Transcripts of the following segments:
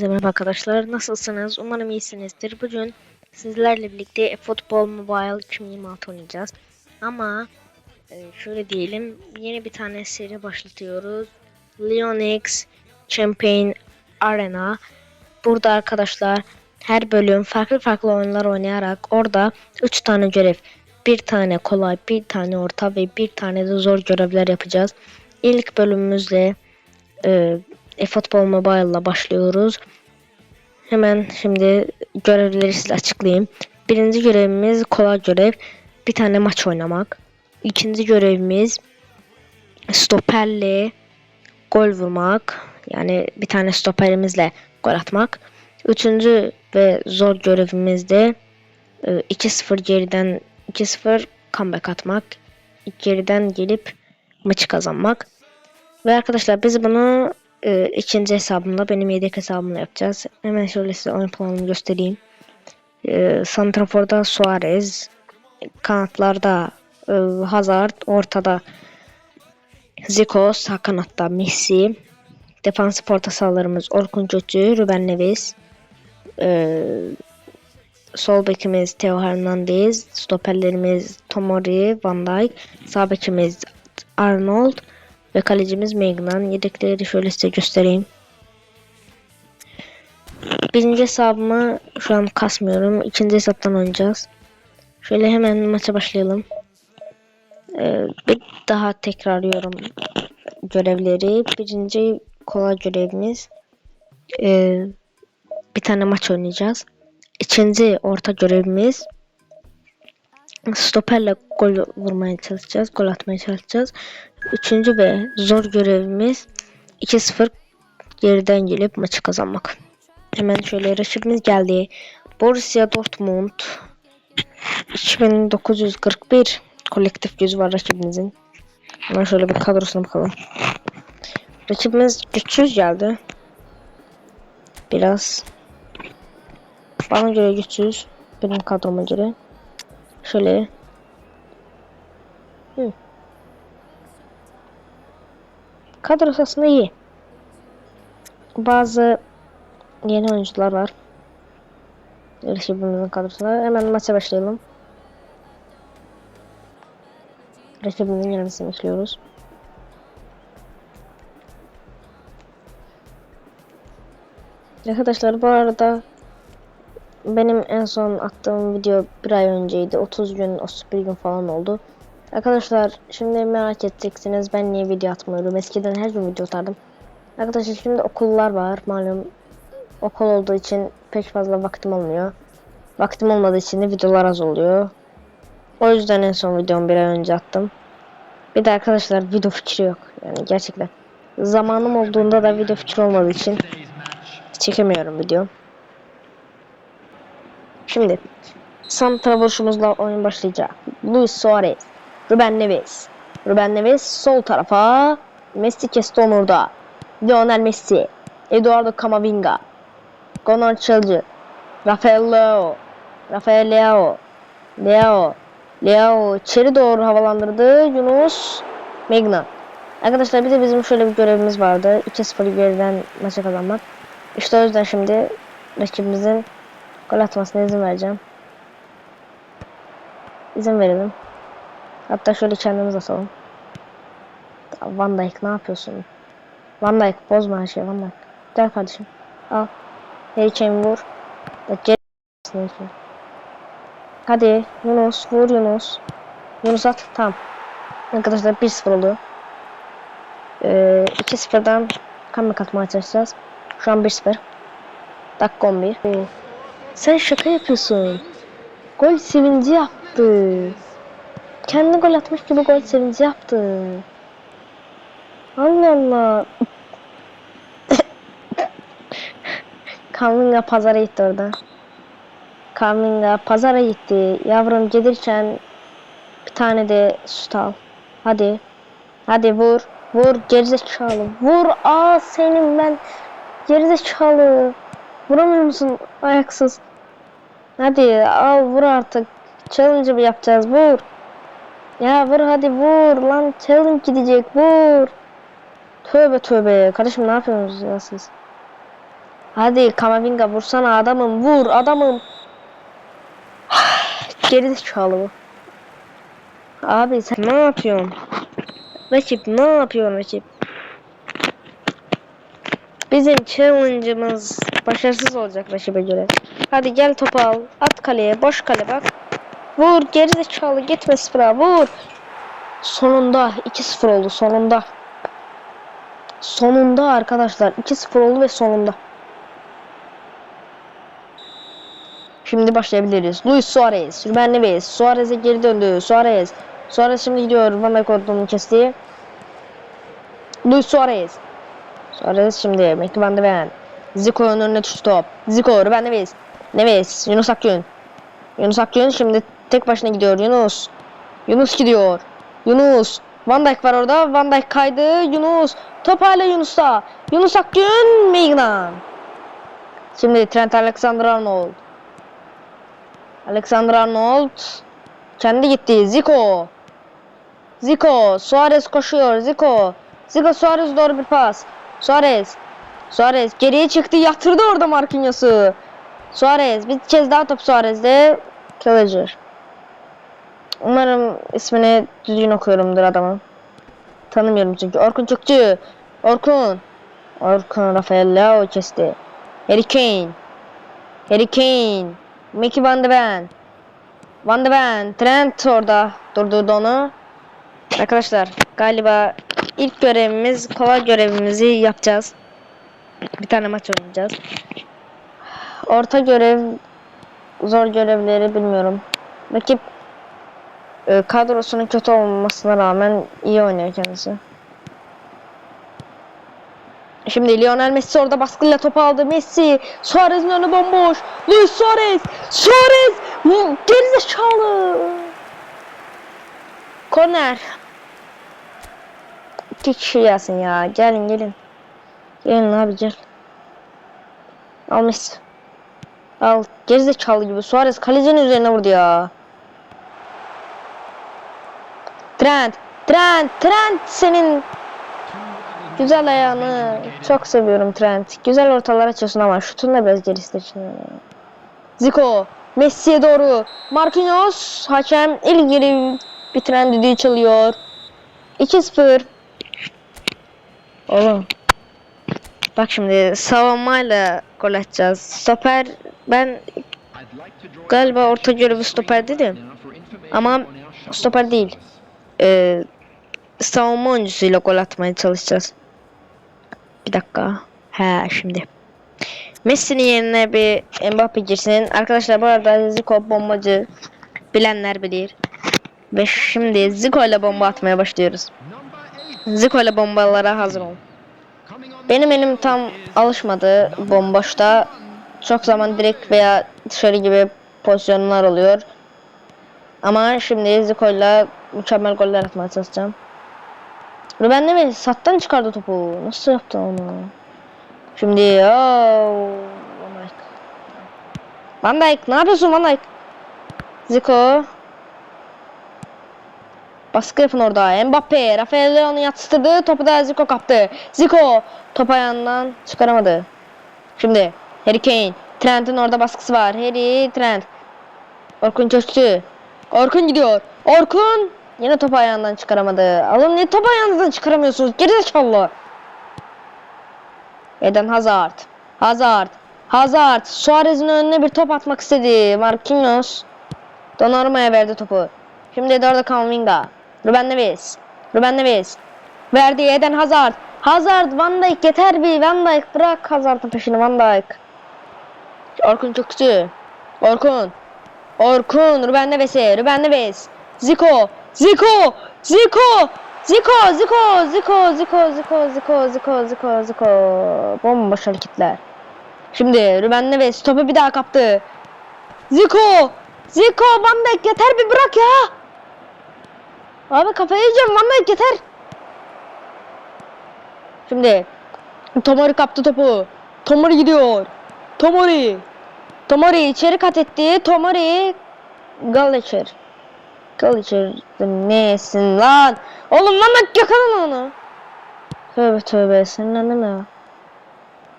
Merhaba arkadaşlar nasılsınız? Umarım iyisinizdir. Bugün sizlerle birlikte Football Mobile 2026 oynayacağız. Ama e, şöyle diyelim yeni bir tane seri başlatıyoruz. Leonix Champion Arena. Burada arkadaşlar her bölüm farklı farklı oyunlar oynayarak orada 3 tane görev, bir tane kolay, bir tane orta ve bir tane de zor görevler yapacağız. İlk bölümümüzle e, eFootball Mobile ile başlıyoruz. Hemen şimdi görevleri size açıklayayım. Birinci görevimiz kolay görev. Bir tane maç oynamak. İkinci görevimiz stoperle gol vurmak. Yani bir tane stoperimizle gol atmak. Üçüncü ve zor görevimiz de e, 2-0 geriden 2-0 comeback atmak. Geriden gelip maçı kazanmak. Ve arkadaşlar biz bunu e, ikinci hesabımda benim yedek hesabımla yapacağız. Hemen şöyle size oyun planını göstereyim. E, Santrafor'da Suarez, kanatlarda e, Hazard, ortada Zico, sağ kanatta Messi, defansif orta sahalarımız Orkun Kötü, Ruben Neves, e, sol bekimiz Theo Hernandez, stoperlerimiz Tomori, Van Dijk, sağ bekimiz Arnold, ve kalecimiz Megnan. Yedekleri şöyle size göstereyim. Birinci hesabımı şu an kasmıyorum. İkinci hesaptan oynayacağız. Şöyle hemen maça başlayalım. Ee, bir daha tekrarlıyorum görevleri. Birinci kolay görevimiz. Ee, bir tane maç oynayacağız. İkinci orta görevimiz stoperle gol vurmaya çalışacağız. Gol atmaya çalışacağız. Üçüncü ve zor görevimiz 2-0 geriden gelip maçı kazanmak. Hemen şöyle rakibimiz geldi. Borussia Dortmund 2941 kolektif yüz var rakibimizin. Hemen şöyle bir kadrosuna bakalım. Rakibimiz güçsüz geldi. Biraz bana göre güçsüz. Benim kadroma göre. Şöyle. Kadrosu aslında iyi. Bazı yeni oyuncular var. Rakibimizin kadrosunda. Hemen maça başlayalım. Rakibimizin gelmesini bekliyoruz. Arkadaşlar bu arada benim en son attığım video bir ay önceydi. 30 gün, 31 gün falan oldu. Arkadaşlar şimdi merak edeceksiniz ben niye video atmıyorum. Eskiden her gün video atardım. Arkadaşlar şimdi okullar var malum. Okul olduğu için pek fazla vaktim olmuyor. Vaktim olmadığı için de videolar az oluyor. O yüzden en son videomu bir ay önce attım. Bir de arkadaşlar video fikri yok. Yani gerçekten. Zamanım olduğunda da video fikri olmadığı için çekemiyorum video. Şimdi Santa vuruşumuzla oyun başlayacak. Luis Suarez, Ruben Neves. Ruben Neves sol tarafa. Messi kesti onu orada. Lionel Messi, Eduardo Camavinga, Gonor Çalcı, Rafael Leo, Rafael Leo, Leo, Leo içeri doğru havalandırdı. Yunus Megna. Arkadaşlar bir de bizim şöyle bir görevimiz vardı. 2-0 geriden maçı kazanmak. İşte o yüzden şimdi rakibimizin Gol atmasına izin vereceğim. İzin verelim. Hatta şöyle kendimiz atalım. Van Dijk ne yapıyorsun? Van Dijk bozma her şeyi Van Dijk. Gel kardeşim. Al. Kane vur. Hadi Yunus vur Yunus. Yunus at. Tamam. Arkadaşlar 1-0 oldu. Ee, 2-0'dan comeback atmaya çalışacağız. Şu an 1-0. Dakika 11. Sen şaka yapıyorsun. Gol sevinci yaptı. Kendi gol atmış gibi gol sevinci yaptı. Allah Allah. Kaminga pazara gitti orada. Kaminga pazara gitti. Yavrum gelirken bir tane de süt al. Hadi. Hadi vur. Vur gerizekalı. Vur. Aa senin ben gerizekalı. Vuramıyor musun ayaksız? Hadi al vur artık. Challenge yapacağız vur. Ya vur hadi vur lan challenge gidecek vur. Tövbe tövbe. Kardeşim ne yapıyorsunuz ya siz? Hadi Kamavinga vursana adamım vur adamım. Geri zekalı bu. Abi sen ne yapıyorsun? Rakip ne yapıyorsun rakip? Bizim challenge'ımız başarısız olacak rakibe göre. Hadi gel topu al. At kaleye. Boş kale bak. Vur geri zekalı gitme sıfıra vur. Sonunda 2-0 oldu sonunda. Sonunda arkadaşlar 2-0 oldu ve sonunda. Şimdi başlayabiliriz. Luis Suarez, Ruben Neves, Suarez'e geri döndü. Suarez. Suarez şimdi gidiyor. Van Dijk ordunun kesti. Luis Suarez. Suarez şimdi Mekki Van de Ven. Zico'nun önüne tuttu top. Zico, Ruben Neves. Neves, Yunus Akgün. Yunus Akgün şimdi tek başına gidiyor. Yunus. Yunus gidiyor. Yunus. Van Dijk var orada. Van Dijk kaydı. Yunus. Top hala Yunus'ta. Yunus Akgün. Mignan. Şimdi Trent Alexander-Arnold. Alexander-Arnold. Kendi gitti. Zico. Zico. Suarez koşuyor. Zico. Zico Suarez doğru bir pas. Suarez. Suarez geriye çıktı. Yatırdı orada Marquinhos'u. Suarez. Bir kez daha top Suarez'de. Kılıcır. Umarım ismini düzgün okuyorumdur adamın. Tanımıyorum çünkü. Orkun Çökçü. Orkun. Orkun Rafael Leao kesti. Harry Kane. Harry Kane. Mickey Van de Ven. Van de Ven. Trent orada durdurdu onu. Arkadaşlar galiba ilk görevimiz kolay görevimizi yapacağız. Bir tane maç oynayacağız. Orta görev zor görevleri bilmiyorum. Rakip e, kadrosunun kötü olmasına rağmen iyi oynuyor kendisi. Şimdi Lionel Messi orada baskıyla topu aldı. Messi, Suarez'in önü bomboş. Luis Suarez, Suarez, gerizekalı. Korner. İki kişi gelsin ya. Gelin gelin. Gelin abi gel. Al Messi. Al. Gerizekalı gibi. Suarez kalecinin üzerine vurdu ya. Trent. Trent. Trent senin güzel ayağını çok seviyorum Trent. Güzel ortalar açıyorsun ama şutun da biraz gerisi için. Zico. Messi'ye doğru. Marquinhos. Hakem ilgili bitiren düdüğü çalıyor. 2-0. Oğlum. Bak şimdi savunmayla gol atacağız. Stoper ben Galiba orta görevi stoper dedim. Ama stoper değil. E, savunma oyuncusuyla gol atmaya çalışacağız. Bir dakika. He şimdi. Messi'nin yerine bir Mbappe girsin. Arkadaşlar bu arada Zico bombacı. Bilenler bilir. Ve şimdi Zico ile bomba atmaya başlıyoruz. Zico ile bombalara hazır olun. Benim elim tam alışmadı bomboşta. Çok zaman direkt veya dışarı gibi pozisyonlar oluyor. Ama şimdi Zico'yla mükemmel goller atmaya çalışacağım. Ruben Neves sattan çıkardı topu. Nasıl yaptı onu? Şimdi oh. Van Dijk ne yapıyorsun Van Dijk? Zico. Baskı yapın orada. Mbappe. Rafael Leon'u yatıştırdı. Topu da Zico kaptı. Zico. Top ayağından çıkaramadı. Şimdi Harry Kane. Trent'in orada baskısı var. Harry Trent. Orkun çöktü. Orkun gidiyor. Orkun. Yine top ayağından çıkaramadı. Alın ne top ayağınızdan çıkaramıyorsunuz? Gerizekalı. Eden Hazard. Hazard. Hazard. Suarez'in önüne bir top atmak istedi. Marquinhos. Donnarumma'ya verdi topu. Şimdi de orada Kamavinga. Ruben Neves. Ruben Neves. Verdi Eden Hazard. Hazard Van Dijk yeter bir Van Dijk bırak Hazard'ın peşini Van Dijk. Orkun çok kötü. Orkun. Orkun Ruben Neves'e. Ruben Neves. Zico. Zico. Zico. Zico. Zico. Zico. Zico. Zico. Zico. Zico. Zico. Zico. Bomboş hareketler. Şimdi Ruben Neves topu bir daha kaptı. Zico. Zico Van Dijk yeter bir bırak ya. Abi kafayı yiyeceğim Van Dijk yeter. Şimdi Tomori kaptı topu. Tomori gidiyor. Tomori. Tomori içeri kat etti. Tomori Galicer. Galicer nesin lan? Oğlum lan bak yakalan onu. Tövbe tövbe sinirlendim ya.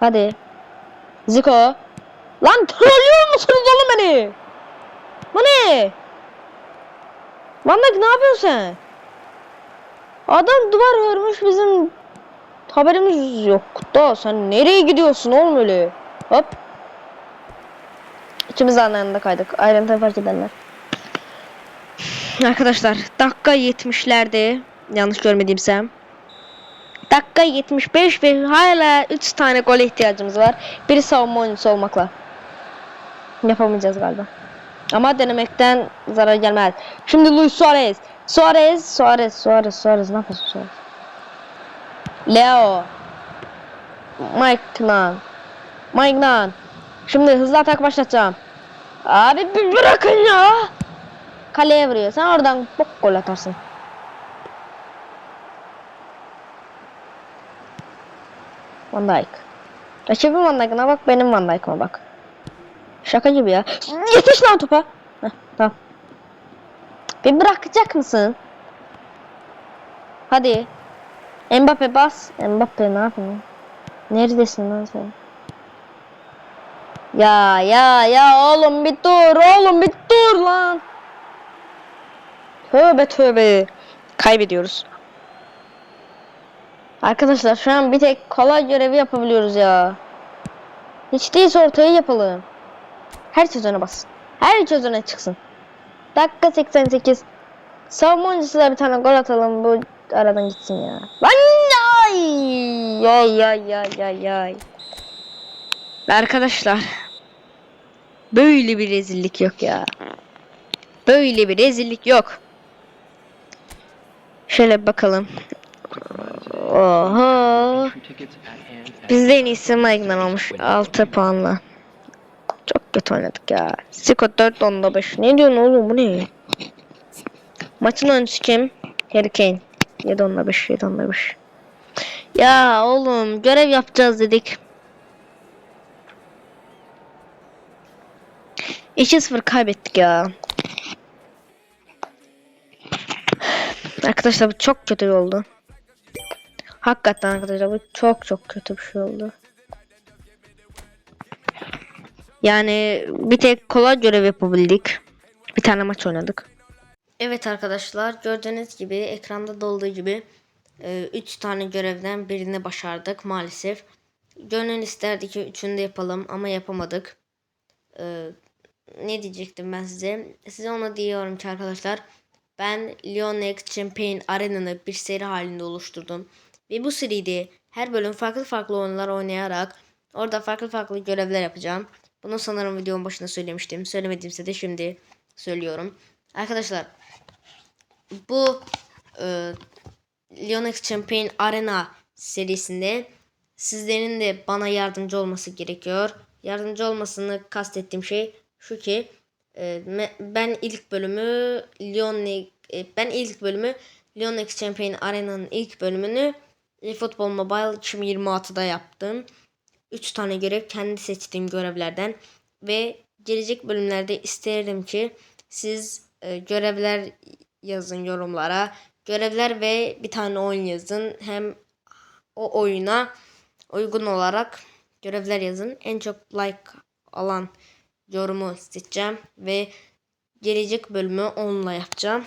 Hadi. Zico. Lan trollüyor musunuz oğlum beni? Bu ne? Van Dijk ne yapıyorsun sen? Adam duvar örmüş bizim haberimiz yok da sen nereye gidiyorsun oğlum öyle? Hop. İkimiz aynı anda kaydık. Ayrıntı fark edenler. Arkadaşlar dakika 70'lerde yanlış görmediğimsem. Dakika 75 ve hala 3 tane gole ihtiyacımız var. Biri savunma oyuncusu olmakla. Yapamayacağız galiba. Ama denemekten zarar gelmez. Şimdi Luis Suarez. Suarez, Suarez, Suarez, Suarez ne yapıyorsun Suarez? Leo. Mike Nan. Mike Nan. Şimdi hızlı atak başlatacağım. Abi bırakın ya. Kaleye vuruyor. Sen oradan bok gol atarsın. Van Dijk. Rakibin Van Dijk'ına bak benim Van Dijk'ıma bak. Şaka gibi ya. Yetiş lan topa. Heh, tamam. Bir bırakacak mısın? Hadi. Mbappe bas. Mbappe ne yapıyorsun? Neredesin lan sen? Ya ya ya oğlum bir dur oğlum bir dur lan. Tövbe tövbe. Kaybediyoruz. Arkadaşlar şu an bir tek kolay görevi yapabiliyoruz ya. Hiç değilse ortaya yapalım. Her sezona bas. Her sezona çıksın. Dakika 88. Savunma oyuncusuyla bir tane gol atalım bu aradan gitsin ya. Lan ay ay ay ay ay. Arkadaşlar böyle bir rezillik yok ya. Böyle bir rezillik yok. Şöyle bakalım. Oha. Bizde en iyisi Magnan olmuş 6 puanla. Çok kötü oynadık ya. Skor 4 onda 5. Ne diyorsun oğlum bu ne? Maçın oyuncusu kim? Harry Kane. 7 onda 5. 7 onda 5. Ya oğlum görev yapacağız dedik. 2-0 kaybettik ya. Arkadaşlar bu çok kötü oldu. Hakikaten arkadaşlar bu çok çok kötü bir şey oldu. Yani bir tek kolay görev yapabildik. Bir tane maç oynadık. Evet arkadaşlar gördüğünüz gibi ekranda da olduğu gibi 3 tane görevden birini başardık maalesef. Gönül isterdi ki üçünü de yapalım ama yapamadık. E, ne diyecektim ben size? Size onu diyorum ki arkadaşlar. Ben Leonex Champagne Arena'nı bir seri halinde oluşturdum. Ve bu seride her bölüm farklı farklı oyunlar oynayarak orada farklı farklı görevler yapacağım. Bunu sanırım videonun başında söylemiştim. Söylemediğimse de şimdi söylüyorum. Arkadaşlar bu e, Leonex Champagne Arena serisinde sizlerin de bana yardımcı olması gerekiyor. Yardımcı olmasını kastettiğim şey şu ki ben ilk bölümü Leonex e, ben ilk bölümü Leonex Champagne Arena'nın ilk bölümünü eFootball Mobile 2026'da yaptım. 3 tane görev kendi seçtiğim görevlerden ve gelecek bölümlerde isterim ki siz e, görevler yazın yorumlara. Görevler ve bir tane oyun yazın. Hem o oyuna uygun olarak görevler yazın. En çok like alan yorumu seçeceğim ve gelecek bölümü onunla yapacağım.